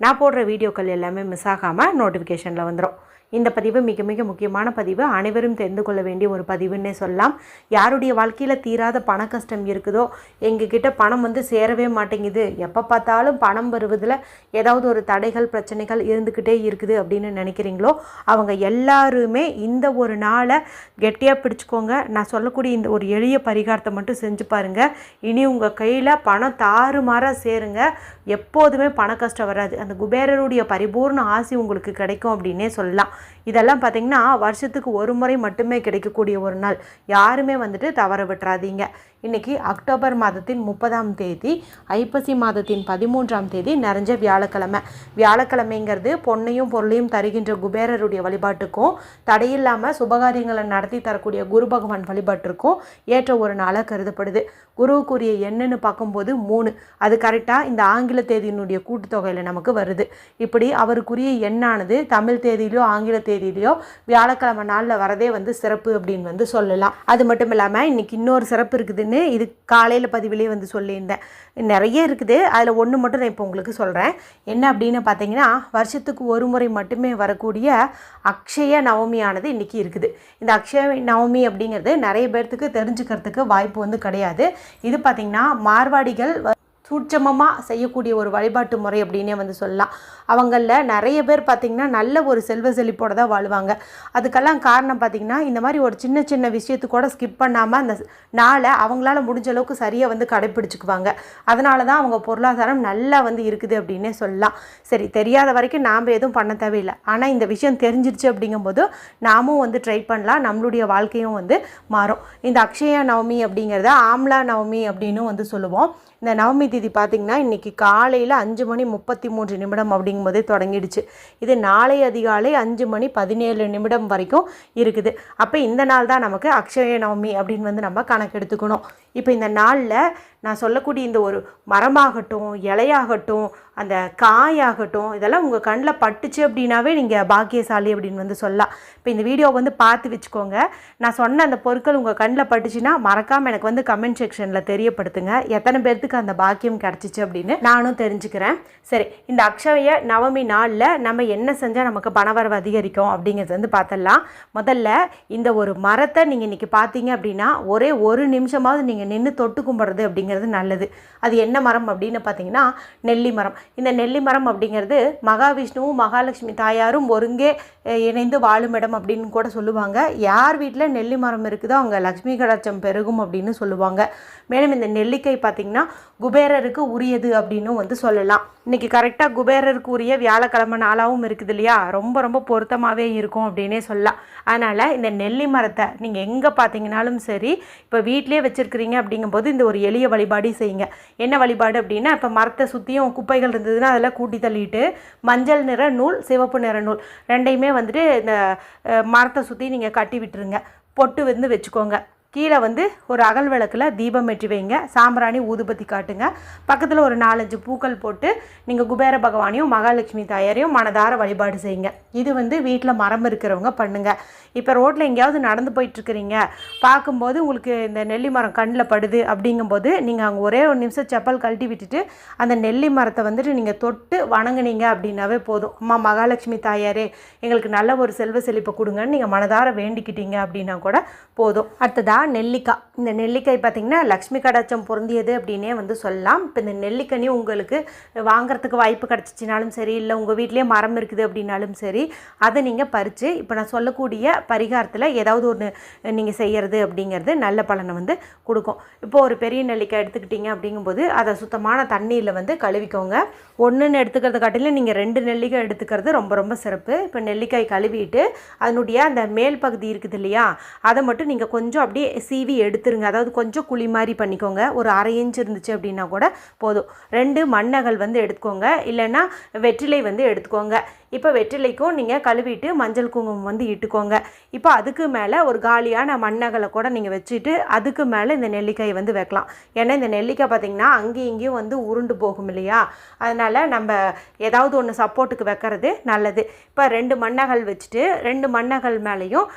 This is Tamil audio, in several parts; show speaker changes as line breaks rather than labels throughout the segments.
நான் போடுற வீடியோக்கள் எல்லாமே மிஸ் ஆகாமல் நோட்டிஃபிகேஷனில் வந்துடும் இந்த பதிவு மிக மிக முக்கியமான பதிவு. அனைவரும் தெரிந்து கொள்ள வேண்டிய ஒரு பதிவுன்னே சொல்லலாம். யாருடைய வாழ்க்கையில் தீராத பண கஷ்டம் இருக்குதோ எங்ககிட்ட பணம் வந்து சேரவே மாட்டேங்குது. எப்போ பார்த்தாலும் பணம் வருவதில் ஏதாவது ஒரு தடைகள் பிரச்சனைகள் இருந்துக்கிட்டே இருக்குது அப்படின்னு நினைக்கிறீங்களோ அவங்க எல்லாருமே இந்த ஒரு நாளை கெட்டியாக பிடிச்சிக்கோங்க. நான் சொல்லக்கூடிய இந்த ஒரு எளிய பரிகாரத்தை மட்டும் செஞ்சு பாருங்கள் இனி உங்கள் கையில் பணம் தாறுமாறாக சேருங்க. எப்போதுமே பண கஷ்டம் வராது. அந்த குபேரருடைய பரிபூர்ண ஆசி உங்களுக்கு கிடைக்கும் அப்படின்னே சொல்லலாம். இதெல்லாம் பார்த்தீங்கன்னா வருஷத்துக்கு ஒரு முறை மட்டுமே கிடைக்கக்கூடிய ஒரு நாள். யாருமே வந்துட்டு தவற விட்டுறாதீங்க. இன்றைக்கி அக்டோபர் மாதத்தின் முப்பதாம் தேதி ஐப்பசி மாதத்தின் பதிமூன்றாம் தேதி நிறைஞ்ச வியாழக்கிழமை. வியாழக்கிழமைங்கிறது பொன்னையும் பொருளையும் தருகின்ற குபேரருடைய வழிபாட்டுக்கும் தடையில்லாமல் சுபகாரியங்களை நடத்தி தரக்கூடிய குரு பகவான் வழிபாட்டிற்கும் ஏற்ற ஒரு நாளாக கருதப்படுது. குருவுக்குரிய என்னன்னு பார்க்கும்போது மூணு. அது கரெக்டாக இந்த ஆங்கில தேதியினுடைய கூட்டுத்தொகையில் நமக்கு வருது. இப்படி அவருக்குரிய எண்ணானது தமிழ் தேதியிலையோ ஆங்கில தேதியிலையோ வியாழக்கிழமை நாளில் வரதே வந்து சிறப்பு அப்படின்னு வந்து சொல்லலாம். அது மட்டும் இல்லாமல் இன்னைக்கு இன்னொரு சிறப்பு இருக்குதுன்னு இது காலையில் பதிவிலே வந்து சொல்லியிருந்தேன். நிறைய இருக்குது. அதில் ஒன்று மட்டும் நான் இப்போ உங்களுக்கு சொல்கிறேன் என்ன அப்படின்னு பார்த்தீங்கன்னா வருஷத்துக்கு ஒரு முறை மட்டுமே வரக்கூடிய அக்ஷய நவமியானது இன்றைக்கி இருக்குது. இந்த அக்ஷய நவமி அப்படிங்கிறது நிறைய பேர்த்துக்கு தெரிஞ்சுக்கிறதுக்கு வாய்ப்பு வந்து கிடையாது. இது பார்த்திங்கன்னா மார்வாடிகள் சூட்சமமாக செய்யக்கூடிய ஒரு வழிபாட்டு முறை அப்படின்னே வந்து சொல்லலாம். அவங்களில் நிறைய பேர் பார்த்திங்கன்னா நல்ல ஒரு செல்வ செழிப்போடு தான் வாழ்வாங்க. அதுக்கெல்லாம் காரணம் பார்த்திங்கன்னா இந்த மாதிரி ஒரு சின்ன சின்ன விஷயத்து கூட ஸ்கிப் பண்ணாமல் அந்த நாளை அவங்களால முடிஞ்ச அளவுக்கு சரியாக வந்து கடைப்பிடிச்சிக்குவாங்க. அதனால தான் அவங்க பொருளாதாரம் நல்லா வந்து இருக்குது அப்படின்னே சொல்லலாம். சரி தெரியாத வரைக்கும் நாம் எதுவும் பண்ண தேவையில்லை. ஆனால் இந்த விஷயம் தெரிஞ்சிருச்சு அப்படிங்கும்போது நாமும் வந்து ட்ரை பண்ணலாம். நம்மளுடைய வாழ்க்கையும் வந்து மாறும். இந்த அக்ஷயா நவமி அப்படிங்கிறத ஆம்லா நவமி அப்படின்னு வந்து சொல்லுவோம். இந்த நவமி தேதி பார்த்திங்கன்னா இன்றைக்கி காலையில் அஞ்சு மணி முப்பத்தி மூன்று நிமிடம் அப்படிங்கும்போதே தொடங்கிடுச்சு. இது நாளை அதிகாலை அஞ்சு மணி பதினேழு நிமிடம் வரைக்கும் இருக்குது. அப்போ இந்த நாள் தான் நமக்கு அக்ஷய நவமி அப்படின்னு வந்து நம்ம கணக்கெடுத்துக்கணும். இப்போ இந்த நாளில் நான் சொல்லக்கூடிய இந்த ஒரு மரமாகட்டும் இலையாகட்டும் அந்த காயாகட்டும் இதெல்லாம் உங்கள் கண்ணில் பட்டுச்சு அப்படின்னாவே நீங்கள் பாக்கியசாலி அப்படின்னு வந்து சொல்லலாம். இப்போ இந்த வீடியோ வந்து பார்த்து வச்சுக்கோங்க. நான் சொன்ன அந்த பொருட்கள் உங்கள் கண்ணில் பட்டுச்சுன்னா மறக்காமல் எனக்கு வந்து கமெண்ட் செக்ஷனில் தெரியப்படுத்துங்க. எத்தனை பேர்த்துக்கு அந்த பாக்கியம் கிடச்சிச்சு அப்படின்னு நானும் தெரிஞ்சுக்கிறேன். சரி இந்த அக்ஷய நவமி நாளில் நம்ம என்ன செஞ்சால் நமக்கு பணவரவு அதிகரிக்கும் அப்படிங்கிறது வந்து பார்த்துடலாம். முதல்ல இந்த ஒரு மரத்தை நீங்கள் இன்றைக்கி பார்த்தீங்க அப்படின்னா ஒரே ஒரு நிமிஷமாவது நீங்கள் நின்று தொட்டு கும்பிட்றது அப்படிங்கிறது நல்லது. அது என்ன மரம் அப்படின்னு பார்த்தீங்கன்னா நெல்லி மரம். இந்த நெல்லி மரம் அப்படிங்கிறது மகாவிஷ்ணுவும் மகாலட்சுமி தாயாரும் ஒருங்கே இணைந்து வாழும் இடம் அப்படின்னு கூட சொல்லுவாங்க. யார் வீட்டில் நெல்லி மரம் இருக்குதோ அங்கே லக்ஷ்மி கடாட்சம் பெருகும் அப்படின்னு சொல்லுவாங்க. மேலும் இந்த நெல்லிக்காய் பார்த்திங்கன்னா குபேரருக்கு உரியது அப்படின்னும் வந்து சொல்லலாம். இன்றைக்கி கரெக்டாக குபேரருக்கு உரிய வியாழக்கிழமை நாளாகவும் இருக்குது இல்லையா? ரொம்ப ரொம்ப பொருத்தமாகவே இருக்கும் அப்படின்னே சொல்லலாம். அதனால் இந்த நெல்லி மரத்தை நீங்கள் எங்கே பார்த்தீங்கனாலும் சரி இப்போ வீட்டிலே வச்சுருக்கிறீங்க அப்படிங்கும்போது இந்த ஒரு எளிய வழிபாடு செய்யுங்க. என்ன வழிபாடு அப்படின்னா இப்போ மரத்தை சுற்றியும் குப்பைகள் இருந்ததுன்னா அதில் கூட்டி தள்ளிட்டு மஞ்சள் நிற நூல் சிவப்பு நிற நூல் ரெண்டையுமே வந்துட்டு இந்த மரத்தை சுற்றி நீங்கள் கட்டி விட்டுருங்க. பொட்டு வந்து வச்சுக்கோங்க. கீழே வந்து ஒரு அகல் விளக்கில் தீபம் ஏற்றி வைங்க. சாம்பிராணி ஊதுபத்தி காட்டுங்க. பக்கத்தில் ஒரு நாலஞ்சு பூக்கள் போட்டு நீங்கள் குபேர பகவானையும் மகாலட்சுமி தாயாரையும் மனதார வழிபாடு செய்யுங்க. இது வந்து வீட்டில் மரம் இருக்கிறவங்க பண்ணுங்கள் இப்போ ரோட்டில் எங்கேயாவது நடந்து போயிட்டுருக்கிறீங்க. பார்க்கும்போது உங்களுக்கு இந்த நெல்லி மரம் கண்ணில் படுது அப்படிங்கும்போது நீங்கள் அங்கே ஒரே ஒரு நிமிஷம் செப்பல் கழட்டி விட்டுட்டு அந்த நெல்லி மரத்தை வந்துட்டு நீங்கள் தொட்டு வணங்குனீங்க அப்படின்னாவே போதும். அம்மா மகாலட்சுமி தாயாரே எங்களுக்கு நல்ல ஒரு செல்வ செழிப்பை கொடுங்கன்னு நீங்கள் மனதார வேண்டிக்கிட்டீங்க அப்படின்னா கூட போதும். அடுத்ததாக நெல்லிக்காய் இந்த நெல்லிக்காய் பார்த்திங்கன்னா லக்ஷ்மி கடாச்சம் பொருந்தியது அப்படின்னே வந்து சொல்லலாம். இப்போ இந்த நெல்லிக்கனி உங்களுக்கு வாங்குறதுக்கு வாய்ப்பு கிடச்சிச்சினாலும் சரி இல்லை உங்கள் வீட்லேயே மரம் இருக்குது அப்படின்னாலும் சரி அதை நீங்கள் பறித்து இப்போ நான் சொல்லக்கூடிய பரிகாரத்தில் ஏதாவது ஒன்று நீங்கள் செய்கிறது அப்படிங்கிறது நல்ல பலனை வந்து கொடுக்கும். இப்போ ஒரு பெரிய நெல்லிக்காய் எடுத்துக்கிட்டீங்க அப்படிங்கும்போது அதை சுத்தமான தண்ணீரில் வந்து கழுவிக்கோங்க. ஒன்றுன்னு எடுத்துக்கிறத காட்டிலும் நீங்கள் ரெண்டு நெல்லிக்காய் எடுத்துக்கிறது ரொம்ப ரொம்ப சிறப்பு. இப்போ நெல்லிக்காய் கழுவிட்டு அதனுடைய அந்த மேல் பகுதி இருக்குது இல்லையா அதை மட்டும் நீங்கள் கொஞ்சம் அப்படியே சீவி எடுத்துருங்க. அதாவது கொஞ்சம் குழி மாதிரி பண்ணிக்கோங்க. ஒரு அரை இன்ச் இருந்துச்சு அப்படின்னா கூட போதும். ரெண்டு மண்ணகல் வந்து எடுத்துக்கோங்க. இல்லைன்னா வெற்றிலை வந்து எடுத்துக்கோங்க. இப்போ வெற்றிலைக்கும் நீங்கள் கழுவிட்டு மஞ்சள் குங்குமம் வந்து இட்டுக்கோங்க. இப்போ அதுக்கு மேலே ஒரு காலியான மண்ணகலை கூட நீங்கள் வச்சுட்டு அதுக்கு மேலே இந்த நெல்லிக்காய் வந்து வைக்கலாம். ஏன்னா இந்த நெல்லிக்காய் பார்த்திங்கன்னா அங்கேயும் இங்கேயும் வந்து உருண்டு போகும் இல்லையா? அதனால் நம்ம ஏதாவது ஒன்று சப்போர்ட்டுக்கு வைக்கிறது நல்லது. இப்போ ரெண்டு மண்ணகல் வச்சுட்டு ரெண்டு மண்ணகல் மேலேயும்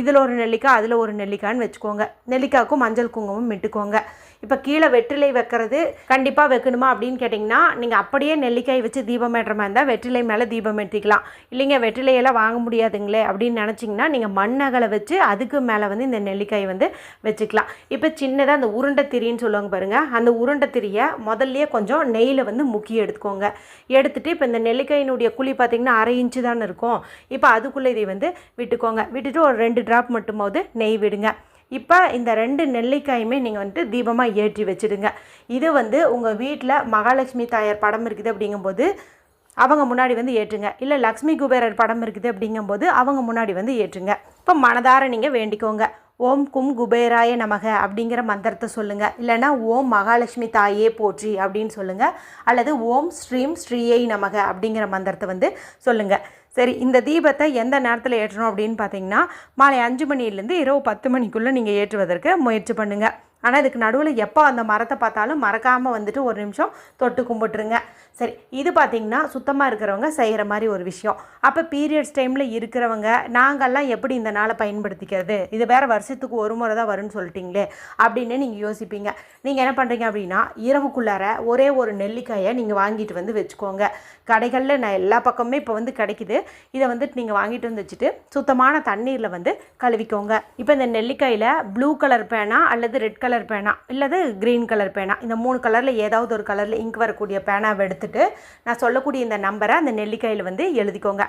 இதில் ஒரு நெல்லிக்காய் அதில் ஒரு நெல்லிக்காய்னு வச்சுக்கோங்க. நெல்லிக்காய்க்கும் மஞ்சள் குங்குமம் இட்டுக்கோங்க. இப்போ கீழே வெற்றிலை வைக்கிறது கண்டிப்பாக வைக்கணுமா அப்படின்னு கேட்டிங்கன்னா நீங்கள் அப்படியே நெல்லிக்காய் வச்சு தீபம் ஏற்ற மாதிரி இருந்தால் வெற்றிலை மேலே தீபம் ஏற்றிக்கலாம் இல்லைங்க வெற்றிலையெல்லாம் வாங்க முடியாதுங்களே அப்படின்னு நினச்சிங்கன்னா நீங்கள் மண்ணகலை வச்சு அதுக்கு மேலே வந்து இந்த நெல்லிக்காய் வந்து வச்சுக்கலாம். இப்போ சின்னதாக அந்த உருண்டை திரின்னு சொல்லுவாங்க பாருங்கள் அந்த உருண்டை திரியை முதல்லையே கொஞ்சம் நெய்யில் வந்து முக்கி எடுத்துக்கோங்க. எடுத்துகிட்டு இப்போ இந்த நெல்லிக்காயினுடைய குழி பார்த்திங்கன்னா அரை இன்ச்சு தானே இருக்கும். இப்போ அதுக்குள்ளே இதை வந்து விட்டுக்கோங்க. விட்டுட்டு ஒரு ரெண்டு ட்ராப் மட்டுமாவது நெய் விடுங்க. இப்போ இந்த ரெண்டு நெல்லிக்காயுமே நீங்கள் வந்துட்டு தீபமாக ஏற்றி வச்சுடுங்க. இது வந்து உங்கள் வீட்டில் மகாலட்சுமி தாயார் படம் இருக்குது அப்படிங்கும்போது அவங்க முன்னாடி வந்து ஏற்றுங்க. இல்லை லக்ஷ்மி குபேரர் படம் இருக்குது அப்படிங்கும்போது அவங்க முன்னாடி வந்து ஏற்றுங்க. இப்போ மனதார நீங்கள் வேண்டிக்கோங்க. ஓம் கும் குபேராய நமக அப்படிங்கிற மந்திரத்தை சொல்லுங்கள் இல்லைனா ஓம் மகாலட்சுமி தாயே போற்றி அப்படின்னு சொல்லுங்கள் அல்லது ஓம் ஸ்ரீம் ஸ்ரீயை நமக அப்படிங்கிற மந்திரத்தை வந்து சொல்லுங்கள் சரி இந்த தீபத்தை எந்த நேரத்தில் ஏற்றணும் அப்படின்னு பார்த்தீங்கன்னா மாலை அஞ்சு மணிலேருந்து இரவு பத்து மணிக்குள்ளே நீங்கள் ஏற்றுவதற்கு முயற்சி பண்ணுங்கள் ஆனால் இதுக்கு நடுவில் எப்போ அந்த மரத்தை பார்த்தாலும் மறக்காமல் வந்துட்டு ஒரு நிமிஷம் தொட்டு கும்பிட்டுருங்க. சரி இது பார்த்திங்கன்னா சுத்தமாக இருக்கிறவங்க செய்கிற மாதிரி ஒரு விஷயம். அப்போ பீரியட்ஸ் டைமில் இருக்கிறவங்க நாங்கள்லாம் எப்படி இந்த நாளை பயன்படுத்திக்கிறது? இது வேறு வருஷத்துக்கு ஒரு முறை தான் வரும்னு சொல்லிட்டீங்களே அப்படின்னு நீங்கள் யோசிப்பீங்க. நீங்கள் என்ன பண்ணுறீங்க அப்படின்னா இரவுக்குள்ளார ஒரே ஒரு நெல்லிக்காயை நீங்கள் வாங்கிட்டு வந்து வச்சுக்கோங்க. கடைகளில் நான் எல்லா பக்கமுமே இப்போ வந்து கிடைக்குது. இதை வந்துட்டு நீங்கள் வாங்கிட்டு வந்து வச்சுட்டு சுத்தமான தண்ணீரில் வந்து கழுவிக்கோங்க. இப்போ இந்த நெல்லிக்காயில் ப்ளூ கலர் பேனா அல்லது ரெட் கலர் கலர் பேனா இல்லது க்ரீன் கலர் பேனா. இந்த மூணு கலரில் ஏதாவது ஒரு கலரில் இங்க் வரக்கூடிய பேனாவை எடுத்துகிட்டு நான் சொல்லக்கூடிய இந்த நம்பரை அந்த நெல்லிக்காயில் வந்து எழுதிக்கோங்க.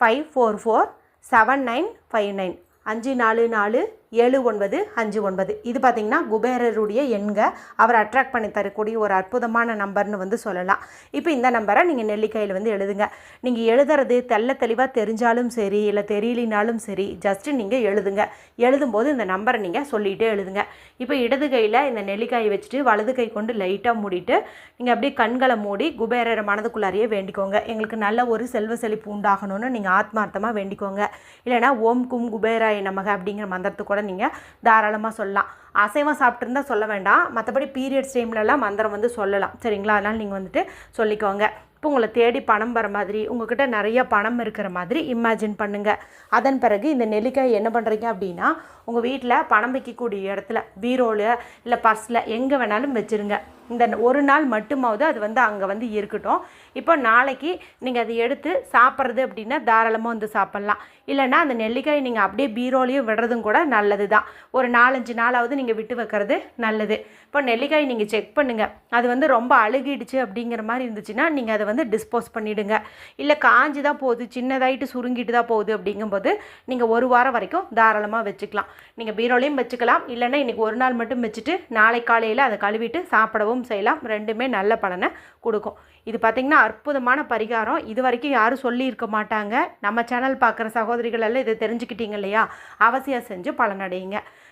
Five four four seven nine five nine அஞ்சு நாலு நாலு ஏழு ஒன்பது அஞ்சு ஒன்பது. இது பார்த்திங்கன்னா குபேரருடைய எண்க அவர் அட்ராக்ட் பண்ணி தரக்கூடிய ஒரு அற்புதமான நம்பர்னு வந்து சொல்லலாம். இப்போ இந்த நம்பரை நீங்கள் நெல்லிக்காயில் வந்து எழுதுங்க. நீங்கள் எழுதுறது தெல்ல தெளிவாக தெரிஞ்சாலும் சரி இல்லை தெரியலினாலும் சரி ஜஸ்ட்டு நீங்கள் எழுதுங்க. எழுதும்போது இந்த நம்பரை நீங்கள் சொல்லிகிட்டே எழுதுங்க. இப்போ இடது கையில் இந்த நெல்லிக்காயை வச்சுட்டு வலது கை கொண்டு லைட்டாக மூடிட்டு நீங்கள் அப்படியே கண்களை மூடி குபேரரை மனதுக்குள்ளாரையே வேண்டிக்கோங்க. எங்களுக்கு நல்ல ஒரு செல்வ செழிப்பு உண்டாகணும்னு நீங்கள் ஆத்மார்த்தமாக வேண்டிக்கோங்க. இல்லைனா ஓம் கும் குபேராய நமக அப்படிங்கிற மந்திரத்துக்கு கூட நீங்கள் தாராளமாக சொல்லலாம். அசைவம் சாப்பிட்ருந்தா சொல்ல வேண்டாம். மற்றபடி பீரியட்ஸ் டைம்லலாம் மந்திரம் வந்து சொல்லலாம். சரிங்களா? அதனால் நீங்கள் வந்துட்டு சொல்லிக்கோங்க. இப்போ உங்களை தேடி பணம் வர மாதிரி உங்ககிட்ட நிறைய பணம் இருக்கிற மாதிரி இமேஜின் பண்ணுங்கள் அதன் பிறகு இந்த நெல்லிக்காய் என்ன பண்ணுறீங்க அப்படின்னா உங்கள் வீட்டில் பணம் வைக்கக்கூடிய இடத்துல பீரோவில் இல்லை பர்ஸில் எங்கே வேணாலும் வச்சுருங்க. இந்த ஒரு நாள் மட்டுமாவது அது வந்து அங்கே வந்து இருக்கட்டும். இப்போ நாளைக்கு நீங்கள் அதை எடுத்து சாப்பிட்றது அப்படின்னா தாராளமாக வந்து சாப்பிட்லாம். இல்லைன்னா அந்த நெல்லிக்காய் நீங்கள் அப்படியே பீரோலையும் விடுறதும் கூட நல்லது தான் ஒரு நாலஞ்சு நாளாவது நீங்கள் விட்டு வைக்கிறது நல்லது. இப்போ நெல்லிக்காய் நீங்கள் செக் பண்ணுங்கள் அது வந்து ரொம்ப அழுகிடுச்சு அப்படிங்கிற மாதிரி இருந்துச்சுன்னா நீங்கள் அதை வந்து டிஸ்போஸ் பண்ணிவிடுங்க இல்லை காஞ்சி தான் போகுது சின்னதாயிட்டு சுருங்கிட்டு தான் போகுது அப்படிங்கும்போது நீங்கள் ஒரு வாரம் வரைக்கும் தாராளமாக வச்சுக்கலாம். நீங்கள் பீரோலையும் வச்சுக்கலாம். இல்லைன்னா இன்றைக்கி ஒரு நாள் மட்டும் வச்சுட்டு நாளை காலையில் அதை கழுவிட்டு சாப்பிடவும் செய்யலாம். ரெண்டுமே நல்ல பலனை கொடுக்கும். இது பார்த்திங்கன்னா அற்புதமான பரிகாரம். இது வரைக்கும் யாரும் சொல்லியிருக்க மாட்டாங்க. நம்ம சேனல் பார்க்குற சகோதரிகள் எல்லாம் இதை தெரிஞ்சுக்கிட்டீங்க இல்லையா? அவசியம் செஞ்சு பலனடையுங்க.